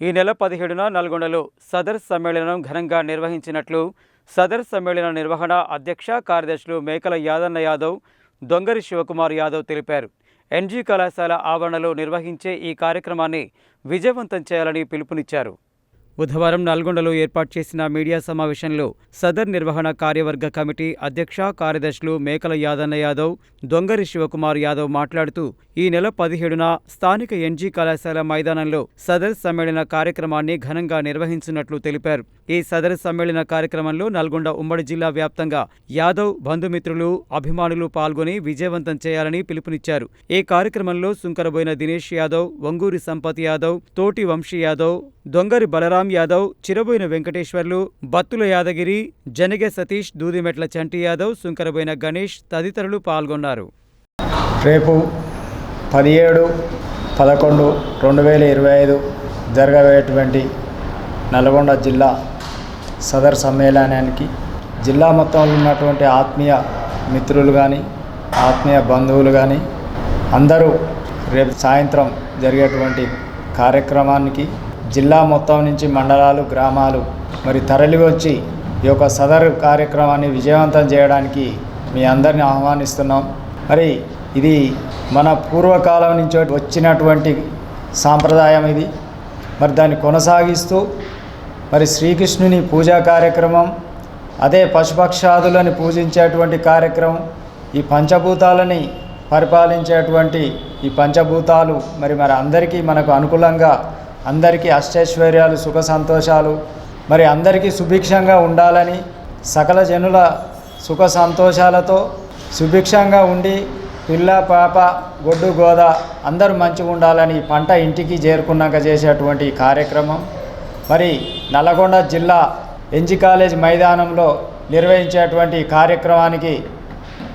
ఈ నెల పదిహేడున నల్గొండలో సదర్ సమ్మేళనం ఘనంగా నిర్వహించినట్లు సదర్ సమ్మేళన నిర్వహణ అధ్యక్ష కార్యదర్శులు మేకల యాదన్న యాదవ్ దొంగరి శివకుమార్ యాదవ్ తెలిపారు. ఎన్జీ కళాశాల ఆవరణలో నిర్వహించే ఈ కార్యక్రమాన్ని విజయవంతం చేయాలని పిలుపునిచ్చారు. బుధవారం నల్గొండలో ఏర్పాటు చేసిన మీడియా సమావేశంలో సదర్ నిర్వహణ కార్యవర్గ కమిటీ అధ్యక్ష కార్యదర్శులు మేకల యాదన్న యాదవ్ దొంగరి శివకుమార్ యాదవ్ మాట్లాడుతూ ఈ నెల పదిహేడున స్థానిక ఎన్జీ కళాశాల మైదానంలో సదర్ సమ్మేళన కార్యక్రమాన్ని ఘనంగా నిర్వహించినట్లు తెలిపారు. ఈ సదర్ సమ్మేళన కార్యక్రమంలో నల్గొండ ఉమ్మడి జిల్లా వ్యాప్తంగా యాదవ్ బంధుమిత్రులు అభిమానులు పాల్గొని విజయవంతం చేయాలని పిలుపునిచ్చారు. ఈ కార్యక్రమంలో సుంకరబోయిన దినేష్ యాదవ్ వంగూరి సంపత్ యాదవ్ తోటి వంశీ యాదవ్ దొంగరి బలరాం యాదవ్ చిరబోయిన వెంకటేశ్వర్లు బత్తుల యాదగిరి జనగె సతీష్ దూదిమెట్ల చంటి యాదవ్ సుంకరబోయిన గణేష్ తదితరులు పాల్గొన్నారు. రేపు పదిహేడు పదకొండు రెండు వేల ఇరవై ఐదు జరగబోయేటువంటి నల్గొండ జిల్లా సదర్ సమ్మేళనానికి జిల్లా మొత్తంలో ఉన్నటువంటి ఆత్మీయ మిత్రులు కానీ ఆత్మీయ బంధువులు కానీ అందరూ రేపు సాయంత్రం జరిగేటువంటి కార్యక్రమానికి జిల్లా మొత్తం నుంచి మండలాలు గ్రామాలు మరి తరలి వచ్చి ఈ యొక్క సదరు కార్యక్రమాన్ని విజయవంతం చేయడానికి మీ అందరిని ఆహ్వానిస్తున్నాం. మరి ఇది మన పూర్వకాలం నుంచి వచ్చినటువంటి సాంప్రదాయం ఇది. మరి దాన్ని కొనసాగిస్తూ మరి శ్రీకృష్ణుని పూజా కార్యక్రమం అదే పశుపక్షాదులను పూజించేటువంటి కార్యక్రమం ఈ పంచభూతాలని పరిపాలించేటువంటి ఈ పంచభూతాలు మరి మరి అందరికీ మనకు అనుకూలంగా అందరికీ అష్టైశ్వర్యాలు సుఖ సంతోషాలు. మరి అందరికీ సుభిక్షంగా ఉండాలని సకల జనుల సుఖ సంతోషాలతో సుభిక్షంగా ఉండి పిల్ల పాప గొడ్డు గోద అందరూ మంచిగా ఉండాలని పంట ఇంటికి చేరుకున్నాక చేసేటువంటి కార్యక్రమం. మరి నల్గొండ జిల్లా ఎన్జి కాలేజ్ మైదానంలో నిర్వహించేటువంటి కార్యక్రమానికి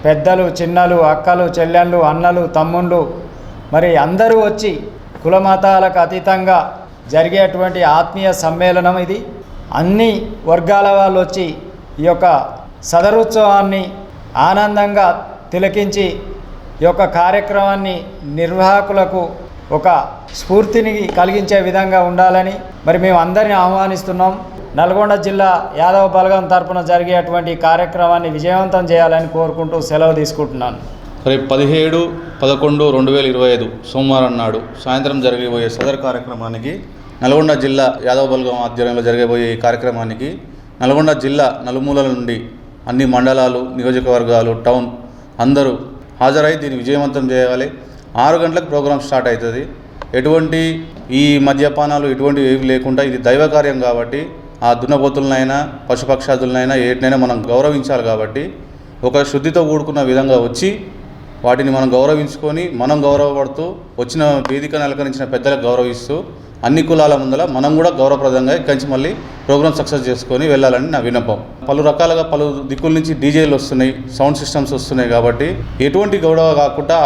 పెద్దలు చిన్నలు అక్కలు చెల్లెళ్ళు అన్నలు తమ్ముళ్ళు మరి అందరూ వచ్చి కులమతాలకు అతీతంగా జరిగేటువంటి ఆత్మీయ సమ్మేళనం ఇది. అన్ని వర్గాల వాళ్ళు వచ్చి ఈ యొక్క సదరుత్సవాన్ని ఆనందంగా తిలకించి ఈ యొక్క కార్యక్రమాన్ని నిర్వాహకులకు ఒక స్ఫూర్తిని కలిగించే విధంగా ఉండాలని మరి మేము అందరిని ఆహ్వానిస్తున్నాం. నల్గొండ జిల్లా యాదవ బలగం తరపున జరిగేటువంటి కార్యక్రమాన్ని విజయవంతం చేయాలని కోరుకుంటూ సెలవు తీసుకుంటున్నాను. రేపు పదిహేడు పదకొండు రెండు వేల ఇరవై ఐదు సోమవారం నాడు సాయంత్రం జరగబోయే సదర్ కార్యక్రమానికి నల్గొండ జిల్లా యాదవ బల్గం ఆధ్వర్యంలో జరగబోయే ఈ కార్యక్రమానికి నల్గొండ జిల్లా నలుమూలల నుండి అన్ని మండలాలు నియోజకవర్గాలు టౌన్ అందరూ హాజరై దీన్ని విజయవంతం చేయాలి. ఆరు గంటలకు ప్రోగ్రాం స్టార్ట్ అవుతుంది. ఎటువంటి ఈ మద్యపానాలు ఎటువంటివి ఏవి లేకుండా ఇది దైవ కార్యం కాబట్టి ఆ దున్నపోతులనైనా పశుపక్షాదులనైనా ఏటినైనా మనం గౌరవించాలి కాబట్టి ఒక శుద్ధితో కూడుకున్న విధంగా వచ్చి వాటిని మనం గౌరవించుకొని మనం గౌరవపడుతూ వచ్చిన వేదికను అలంకరించిన పెద్దలకు గౌరవిస్తూ అన్ని కులాల ముందల మనం కూడా గౌరవప్రదంగా ఇక్కడి నుంచి మళ్ళీ ప్రోగ్రామ్ సక్సెస్ చేసుకొని వెళ్ళాలని నా విన్నపం. పలు రకాలుగా పలు దిక్కుల నుంచి డీజేలు వస్తున్నాయి సౌండ్ సిస్టమ్స్ వస్తున్నాయి కాబట్టి ఎటువంటి గౌరవ కాకుండా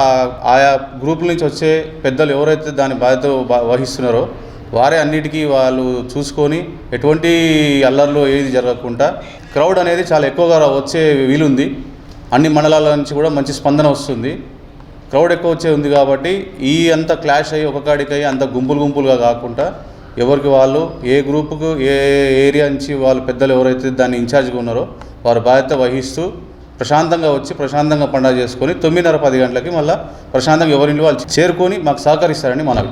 ఆయా గ్రూపుల నుంచి వచ్చే పెద్దలు ఎవరైతే దాని బాధ్యత వహిస్తున్నారో వారే అన్నిటికీ వాళ్ళు చూసుకొని ఎటువంటి అల్లర్లు ఏది జరగకుండా క్రౌడ్ అనేది చాలా ఎక్కువగా వచ్చే వీలుంది. అన్ని మండలాల నుంచి కూడా మంచి స్పందన వస్తుంది. క్రౌడ్ ఎక్కువ వచ్చే ఉంది కాబట్టి ఈ అంత క్లాష్ అయ్యి ఒక కాడికి అయ్యి అంత గుంపులు గుంపులుగా కాకుండా ఎవరికి వాళ్ళు ఏ గ్రూపుకు ఏ ఏరియా నుంచి వాళ్ళు పెద్దలు ఎవరైతే దాన్ని ఇన్ఛార్జ్గా ఉన్నారో వారు బాధ్యత వహిస్తూ ప్రశాంతంగా వచ్చి ప్రశాంతంగా పండుగ చేసుకొని తొమ్మిదిన్నర పది గంటలకి మళ్ళీ ప్రశాంతంగా ఎవరింటి వాళ్ళు చేరుకొని మాకు సహకరిస్తారని మనవి